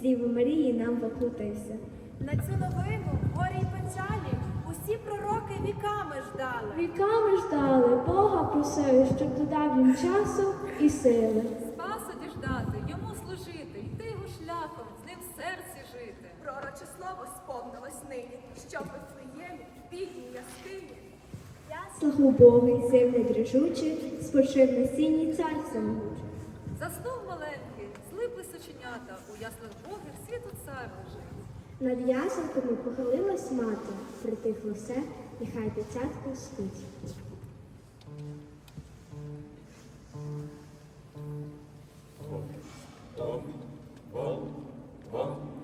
народився, з Діви Марії нам воплотився. На цю новину горі й печалі усі пророки віками ждали. Віками ждали, Бога просили, щоб додав їм часу і сили. Спасу діждати, йому служити, йти його шляхом, з ним в серці жити. Пророче слово сповнилось нині, що в Вифлеємі, в бідній яскині. Яслах убогий, земля дрижучий, спочив на сіній цар самогучий. Заснув злипли у яслах Богих світу цар лежить. Над ясенками похилилась мати, притихло все, і хай дитятко спить. Зірка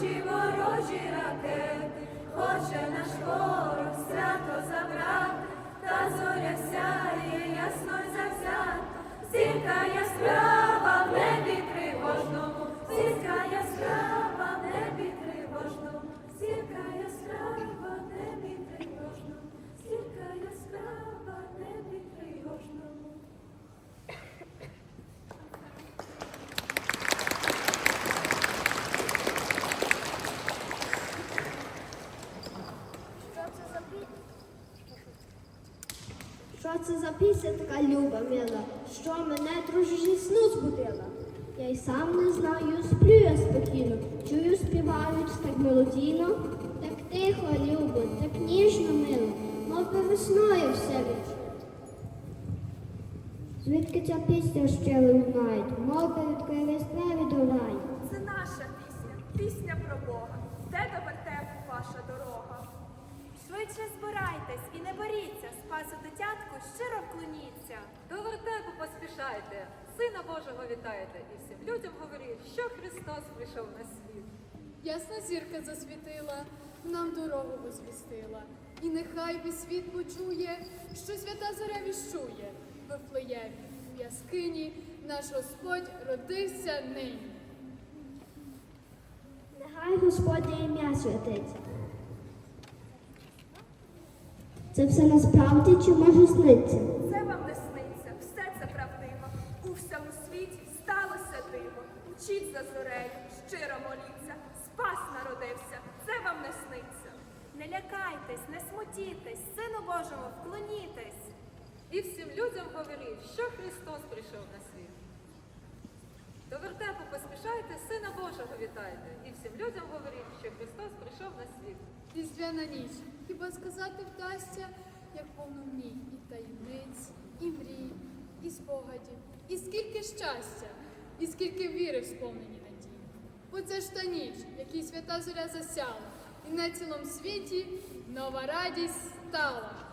байдужі ворожі ракети, хоче наш ворог свято забрати, та зоря сяє ясно й завзято, зірка яскрава в небі тривожному, зірка яскрава в небі тривожному, зірка яскрава в небі тривожному, зірка яскрава в небі тривожному. Що це така люба, мила, що мене трошки сну збудила? Я й сам не знаю, сплю я спокійно, чую, співають так мелодійно. Так тихо, любо, так ніжно, мило, мов би весною все відчув. Звідки ця пісня ще лунають, мов би відкрив весневі долають. Це наша пісня, пісня про Бога. Де до вертепу ваша дорога? Швидше збирайтесь і не боріться, спасу дитятку щиро вклоніться. До вертепу поспішайте, Сина Божого вітайте, і всім людям говоріть, що Христос прийшов на світ. Ясна зірка засвітила, нам дорогу возвістила. І нехай весь світ почує, що свята зоря віщує. В Вифлеємі, в яскині, наш Господь родився нині. Нехай Господнє ім'я святить. Це все насправді чи може сниться? Це вам не сниться, все це правдиво. У всьому світі сталося диво. Учіть за зорею, щиро моліться. Спас народився, це вам не сниться. Не лякайтесь, не смутітесь, Сину Божому вклонітесь. І всім людям говоріть, що Христос прийшов на світ. До вертепу поспішайте, Сина Божого вітайте, і всім людям говоріть, що Христос прийшов на світ. Різдвяна ніч. Хіба сказати вдасться, як повно в і таємниць, і мрій, і спогадів, і скільки щастя, і скільки віри в сповнені надії. Бо це ж та ніч, якій свята зоря засяла, і на цілому світі нова радість стала.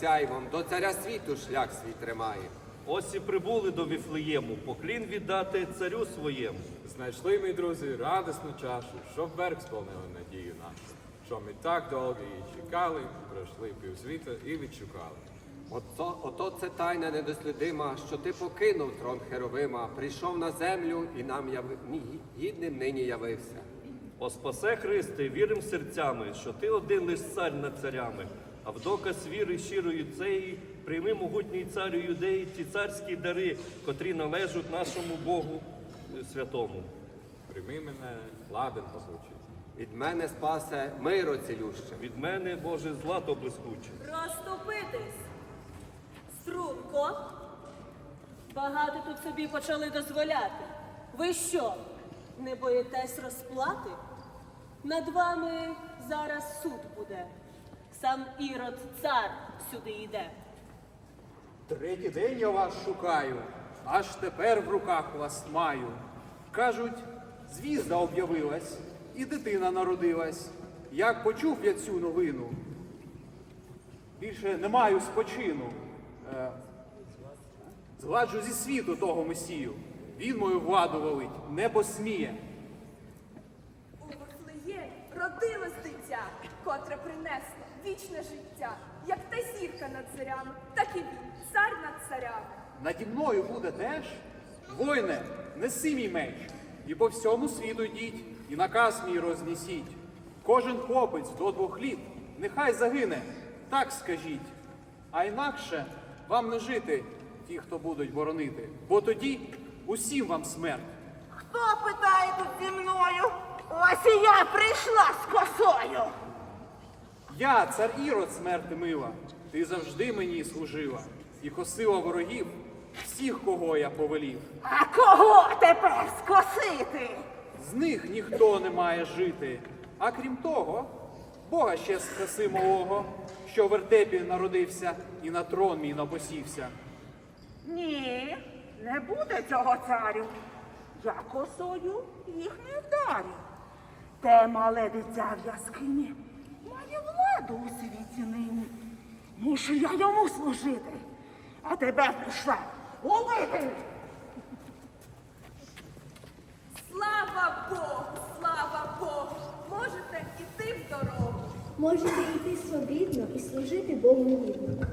Сяйвом, до царя світу шлях свій тримає. Ось і прибули до Віфлеєму, поклін віддати царю своєму. Знайшли ми, друзі, радісну чашу, щоб верх сповнили надію нашу. Що ми так довго її чекали, пройшли півсвіта і відшукали. Ото, ото це тайна недослідима, що ти покинув трон Херовима, прийшов на землю і нам яви... гідним нині явився. О спасе Христе, вірим серцями, що ти один лиш цар над царями, а в доказ віри щирої цеї прийми могутній царю юдеї ті царські дари, котрі належать нашому Богу святому. Прийми мене, ладен пахучий. Від мене спасе миро цілюще. Від мене, Боже, злато блискуче. Розступитись. Струнко. Багато тут собі почали дозволяти. Ви що, не боїтесь розплати? Над вами зараз суд буде. Сам Ірод цар сюди йде. Третій день я вас шукаю, аж тепер в руках вас маю. Кажуть, звізда об'явилась, і дитина народилась. Як почув я цю новину, більше не маю спочину. Е, згладжу зі світу того месію. Він мою владу велить, не посміє. У Вифлеємі родилось дитя, котре принесло вічне життя. Як та зірка над царями, так і він, цар над царями. Наді мною буде теж Воїне, неси мій меч, і по всьому світу йдіть, і наказ мій рознесіть. Кожен хлопець до двох літ нехай загине, так скажіть. А інакше вам не жити, ті, хто будуть боронити, бо тоді усім вам смерть. Хто питає тут зі мною? Ось і я прийшла з косою. Я, цар Ірод, смерти мила, ти завжди мені служила і косила ворогів всіх, кого я повелів. А кого тепер скосити? З них ніхто не має жити. А крім того, Бога ще скаси малого, що в вертепі народився і на трон мій напосівся. Ні, не буде цього царю. Я косою їх не вдарю. Те мале дитя в яскині має владу у світі нині. Мушу я йому служити, а тебе прийшла убити. Слава Богу, слава Богу! Можете іти в дорогу. Можете йти свобідно і служити Богу гідно.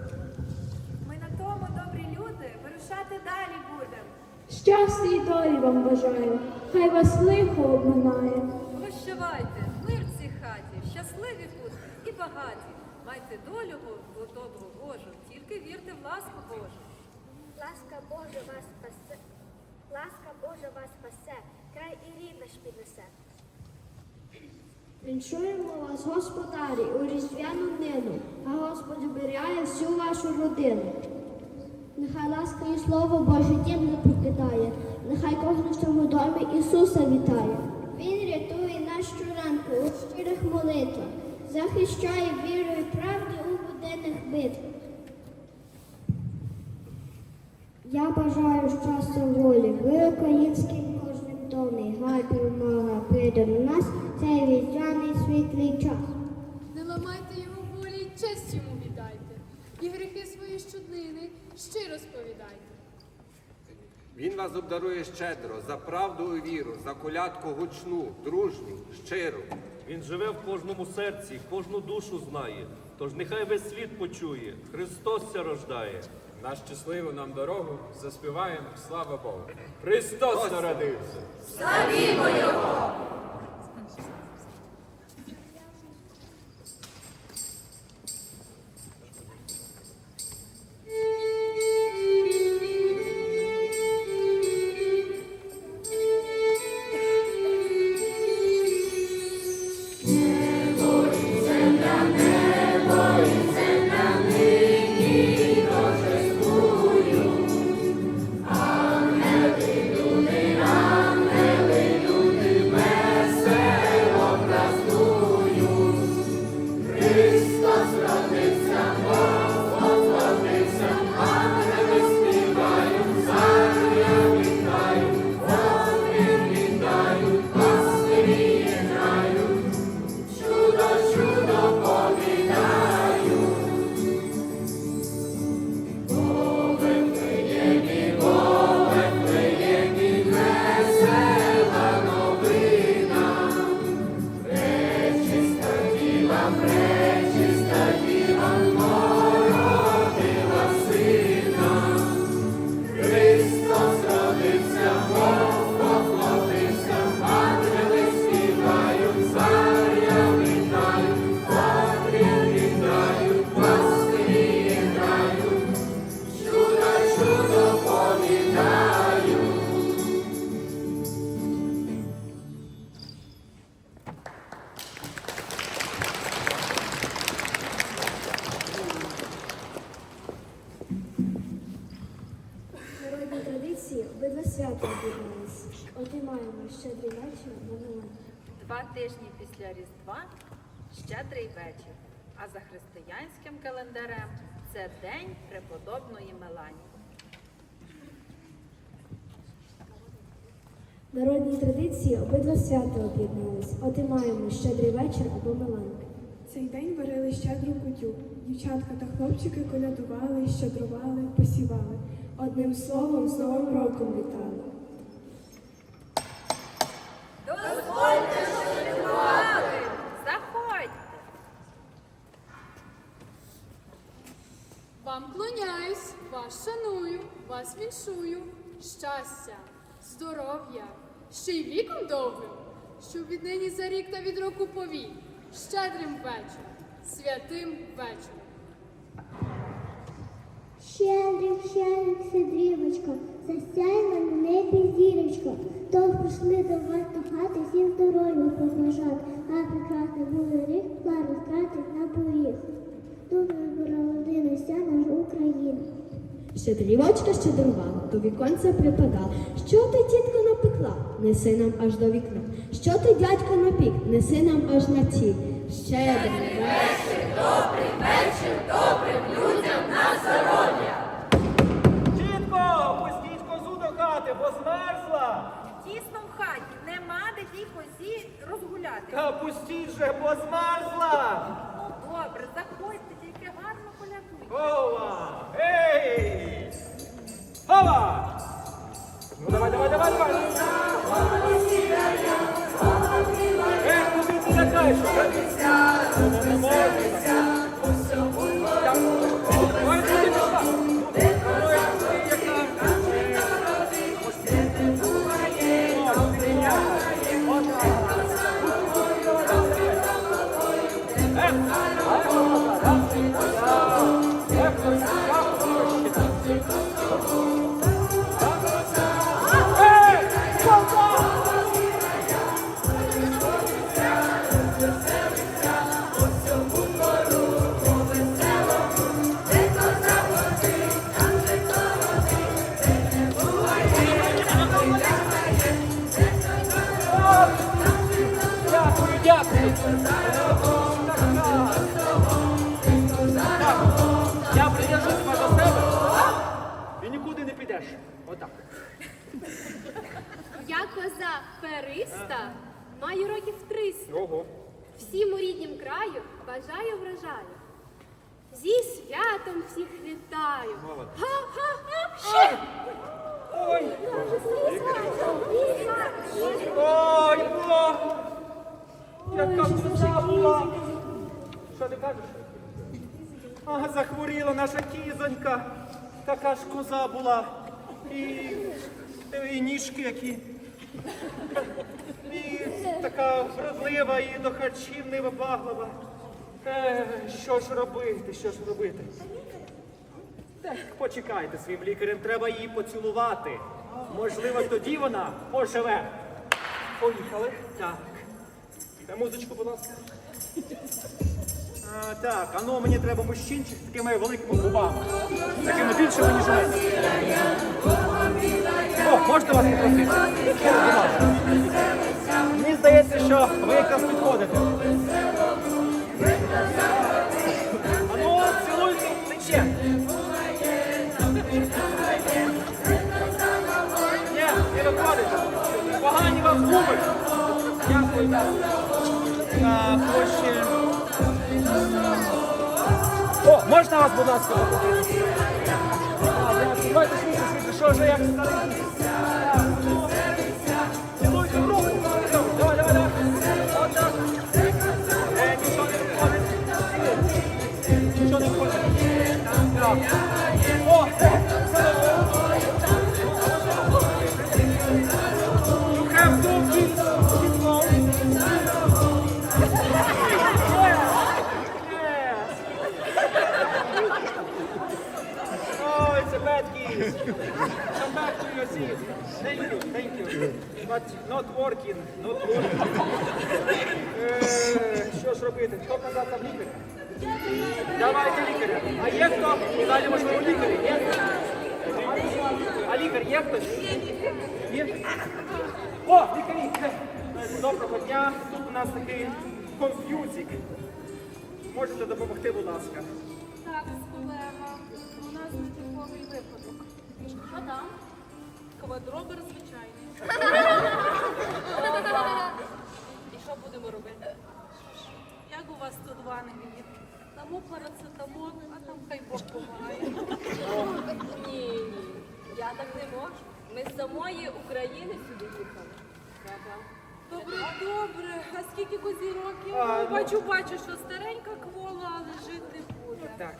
Ми на тому, добрі люди, вирушати далі будемо. Щастя і долі вам бажаю, хай вас лихо обминає. Прощавайте, мир в цій хаті, щасливі багаті. Майте долю Бо- добру Божу, тільки вірте в ласку Божу. Ласка Божа вас спасе, ласка Божа вас спасе, край і рід наш піднесе. Віншуємо вас, господарі, у різдвяну днину, а Господь оберігає всю вашу родину. Нехай ласка і слово Боже дім не покидає, нехай кожен в цьому домі Ісуса вітає. Він рятує нас щоранку у щирих молитвах, захищає вірою і правди у буденних битвах. Я бажаю щастя волі, ви українським кожним домі, хай перемога прийде до нас цей різдвяний світлий час. Не ламайте його волі честь йому віддайте. І гріхи свої щоднини щиро сповідайте. Він вас обдарує щедро за правду і віру, за колядку гучну, дружню, щиру. Він живе в кожному серці, кожну душу знає. Тож нехай весь світ почує, Христос ся рождає. На щасливу нам дорогу заспіваємо слава Богу. Христос народився! Народні після Різдва щедрий вечір. А за християнським календарем це День преподобної Меланії. Народні традиції обидва свята об'єднались. От і маємо щедрий вечір або Миланки. Цей день варили щедру кутю. Дівчатка та хлопчики колядували, щедрували, посівали. Одним словом, з Новим роком вітали. Дозвольте, що ритуали! Заходьте! Вам клоняюсь, вас шаную, вас віншую. щастя, здоров'я, ще й віком довгим, щоб віднині за рік та від року повік, щедрим вечором, святим вечором. Щедрик, щедрик, сидрівочко, засяйна на небі зірочко. То прийшли до вас до хати всім здоров'я побажати, а прекрасний буде рік, славу стратить на поріг. Тут родинися наша Україна. Щедрівочка щедрувала, до віконця припадала. Що ти, тітко, напекла? Неси нам аж до вікна. Що ти, дядько, напік? Неси нам аж на ті. Щедрий Тітко, пустіть козу до хати, бо змерзла. Тісно в хаті, нема де тій козі розгуляти. Та пустіть же, бо змерзла. Ну добре, заходьте, Ова! Ей! Ова! Ну давай, давай, давай, давай. Ей, ти лякаєш? Ну, ну, не. Так. Я придержу тебе до себе і нікуди не підеш. Отак. Я коза периста, маю років 300. Ого. Всім у ріднім краю бажаю вражаю. Зі святом всіх вітаю. Ха-ха-ха! Ще! Ой! Ой, бо! Яка коза була! Що ти кажеш? А, захворіла наша кізонька. Така ж коза була. І, і ніжки які. І така вродлива, і до харчів невибаглива. Е, що ж робити, що ж робити? Так, почекайте своїм лікарем, треба її поцілувати. Можливо, тоді вона поживе. Поїхали. Так. Музичку, будь ласка. А, так, а ну мені треба мужчинчик з такими великими губами. Такими більшими, ніж мене. О, можете вас попросити? Мені здається, що ви якраз підходите. А ну, цілуйте плече. Ні, не виходить. Погані вам губи. Дякую. Так, площі. О, можна вас, будь ласка. Давайте швидше, що вже як старий. Come back to your seat. Thank you, thank you. But not working, not working. Що ж робити? Хто казав там лікаря? Давайте лікаря. А є хто? І далі можливо лікарі. Є? А лікар є хтось? Є? О, лікарі! Доброго дня. Тут у нас такий конф'юзик. Можете допомогти, будь ласка. Так, проблема. У нас нетиповий випадок. Що там? Квадробер звичайний. І що будемо робити? Як у вас тут в Англії? Дамо парацетамол, а там хай Бог помагає. Ні, ні. Я так не можу. Ми з самої України сюди їхали. Треба. Добре, добре. А скільки козі років? А, ну. Бачу, бачу, що старенька квола, але жити буде. Так.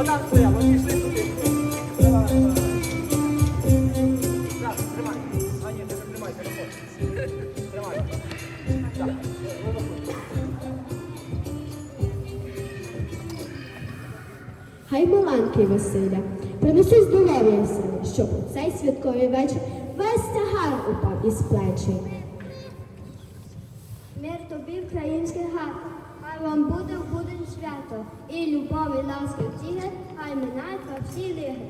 Вода стояла, вони туди. Ні, не тримай, ти виходиш. Тримай. Хай Маланки Василя принеси здоров'я себе, щоб у цей святковий вечір весь тягар упав із плечі. Мир тобі, український гар, хай вам буде в свято, і любов, і ласка втіги, хай минають на всі ліги.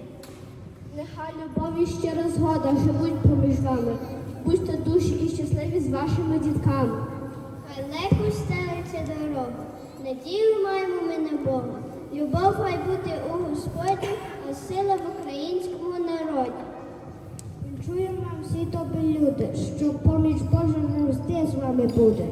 Нехай любов і щира згода живуть поміж вами, будьте душі і щасливі з вашими дітками. Хай легко стелиться дорога, надію маємо ми на Бога. Любов хай буде у Господі, а сила в українському народі. Чуємо нам всі тобі люди, що поміч Божа завжди з вами буде.